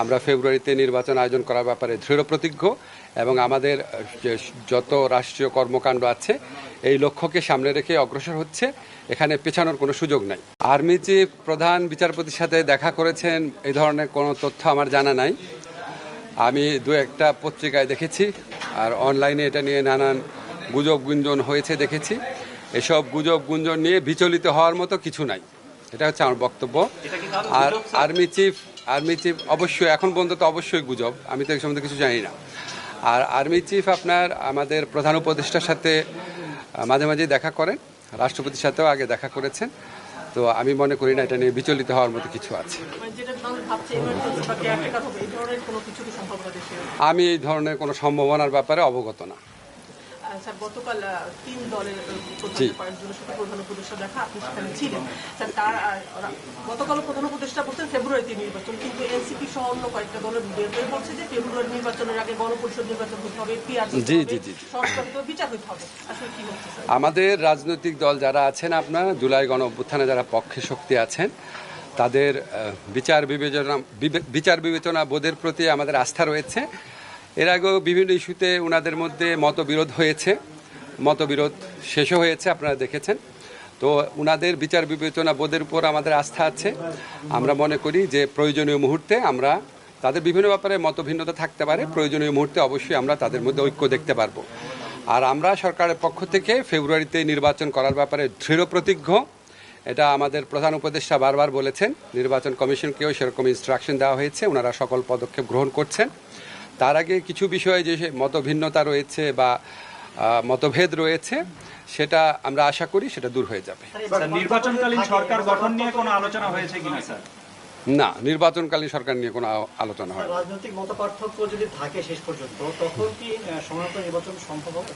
আমরা ফেব্রুয়ারিতে নির্বাচন আয়োজন করার ব্যাপারে দৃঢ় প্রতিজ্ঞ এবং আমাদের যত রাষ্ট্রীয় কর্মকাণ্ড আছে এই লক্ষ্যকে সামনে রেখে অগ্রসর হচ্ছে। এখানে পেছানোর কোনো সুযোগ নাই। আর্মি চিফ প্রধান বিচারপতির সাথে দেখা করেছেন এই ধরনের কোনো তথ্য আমার জানা নাই। আমি দু একটা পত্রিকায় দেখেছি আর অনলাইনে এটা নিয়ে নানান গুজব গুঞ্জন হয়েছে দেখেছি। এসব গুজব গুঞ্জন নিয়ে বিচলিত হওয়ার মতো কিছু নাই। এটা হচ্ছে আমার বক্তব্য। আর আর্মি চিফ আর্মি চিফ অবশ্যই এখন পর্যন্ত তো অবশ্যই গুজব। আমি তো এই সম্বন্ধে কিছু জানি না। আর আর্মি চিফ আপনার আমাদের প্রধান উপদেষ্টার সাথে মাঝে মাঝে দেখা করেন। রাষ্ট্রপতির সাথেও আগে দেখা করেছেন। তো আমি মনে করি না এটা নিয়ে বিচলিত হওয়ার মতো কিছু আছে। মানে আমি এই ধরনের কোনো সম্ভাবনার ব্যাপারে অবগত না। স্যার গতকাল তিন দলের প্রধান কয়েকজনের সাথে প্রধান উপদেষ্টা দেখা আপনি সেখানে ছিলেন। স্যার তার গতকাল প্রধান উপদেষ্টা বলছেন ফেব্রুয়ারিতে নির্বাচন কিন্তু এনসিপি সহ অন্য কয়েকটা দলের বের বলছে যে ফেব্রুয়ারি নির্বাচনের আগে গণপরিষদ নির্বাচন হতে হবে পিআর জি, জি, জি। বিচার হতে হবে। আসলে কি হচ্ছে আমাদের রাজনৈতিক দল যারা আছেন আপনার জুলাই গণ অভ্যুত্থানে যারা পক্ষে শক্তি আছেন তাদের বিচার বিবেচনা বিবে- বিচার বিবেচনা বোধের প্রতি আমাদের আস্থা রয়েছে। এর আগেও বিভিন্ন ইস্যুতে ওনাদের মধ্যে মতবিরোধ হয়েছে। মতবিরোধ শেষও হয়েছে, আপনারা দেখেছেন। তো ওনাদের বিচার বিবেচনা বোধের উপর আমাদের আস্থা আছে। আমরা মনে করি যে প্রয়োজনীয় মুহূর্তে আমরা তাদের বিভিন্ন ব্যাপারে মতভিন্নতা থাকতে পারে। প্রয়োজনীয় মুহূর্তে অবশ্যই আমরা তাদের মধ্যে ঐক্য দেখতে পারব। আর আমরা সরকারের পক্ষ থেকে ফেব্রুয়ারিতে নির্বাচন করার ব্যাপারে দৃঢ় প্রতিজ্ঞ। এটা আমাদের প্রধান উপদেষ্টা বারবার বলেছেন। নির্বাচন কমিশনকেও সেরকম ইনস্ট্রাকশন দেওয়া হয়েছে। ওনারা সকল পদক্ষেপ গ্রহণ করছেন। তার আগে কিছু বিষয়ে যে মতভিন্নতা রয়েছে বা মতভেদ রয়েছে সেটা আমরা আশা করি সেটা দূর হয়ে যাবে। নির্বাচনকালীন সরকার গঠন নিয়ে কোনো আলোচনা হয়েছে কিনা স্যার? না নির্বাচনকালীন সরকার নিয়ে কোনো আলোচনা হয় রাজনৈতিক মতপার্থক্য যদি থাকে শেষ পর্যন্ত তখন কি সমানত নির্বাচন সম্ভব হবে?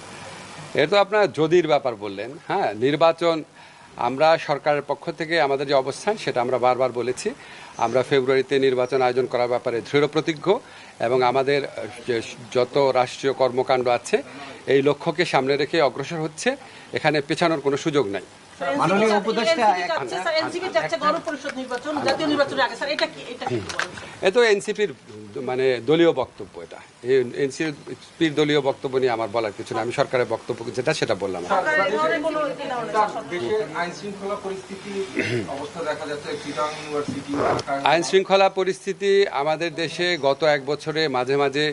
এটা তো আপনার যদির ব্যাপার বললেন হ্যাঁ নির্বাচন আমরা সরকারের পক্ষ থেকে আমাদের যে অবস্থান সেটা আমরা বারবার বলেছি। আমরা ফেব্রুয়ারিতে নির্বাচন আয়োজন করার ব্যাপারে দৃঢ় প্রতিজ্ঞ এবং আমাদের যত রাষ্ট্রীয় কর্মকাণ্ড আছে এই লক্ষ্যকে সামনে রেখে অগ্রসর হচ্ছে। এখানে পেছানোর কোনো সুযোগ নাই। মাননীয় উপদেষ্টা এনসিপি চাচ্ছে গণপরিষদ নির্বাচন জাতীয় নির্বাচনের আগে। স্যার এটা কি এটা কি বলেন? এ তো এনসিপির মানে দলীয় বক্তব্য। এনসিপির দলীয় বক্তব্য নিয়ে আমার বলার কিছু না আমি সরকারের বক্তব্য, যেটা সেটা বললাম। আইন শৃঙ্খলা পরিস্থিতি আমাদের দেশে গত এক বছরে মাঝে মাঝে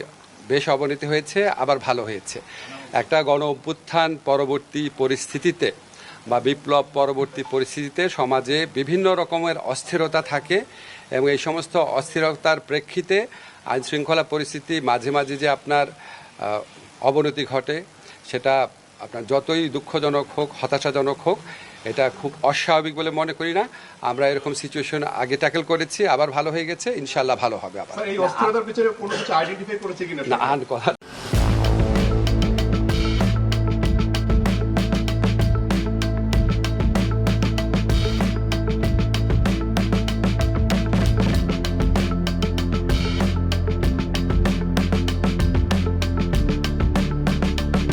বেশ অবনতি হয়েছে, আবার ভালো হয়েছে। একটা গণ অভ্যুত্থান পরবর্তী পরিস্থিতিতে বা বিপ্লব পরবর্তী পরিস্থিতিতে সমাজে বিভিন্ন রকমের অস্থিরতা থাকে এবং এই সমস্ত অস্থিরতার প্রেক্ষিতে আইন শৃঙ্খলা পরিস্থিতি মাঝে মাঝে যে আপনার অবনতি ঘটে সেটা আপনার যতই দুঃখজনক হোক হতাশাজনক হোক এটা খুব অস্বাভাবিক বলে মনে করি না। আমরা এরকম সিচুয়েশন আগে ট্যাকেল করেছি আবার ভালো হয়ে গেছে ইনশাল্লাহ ভালো হবে আবার। না কথা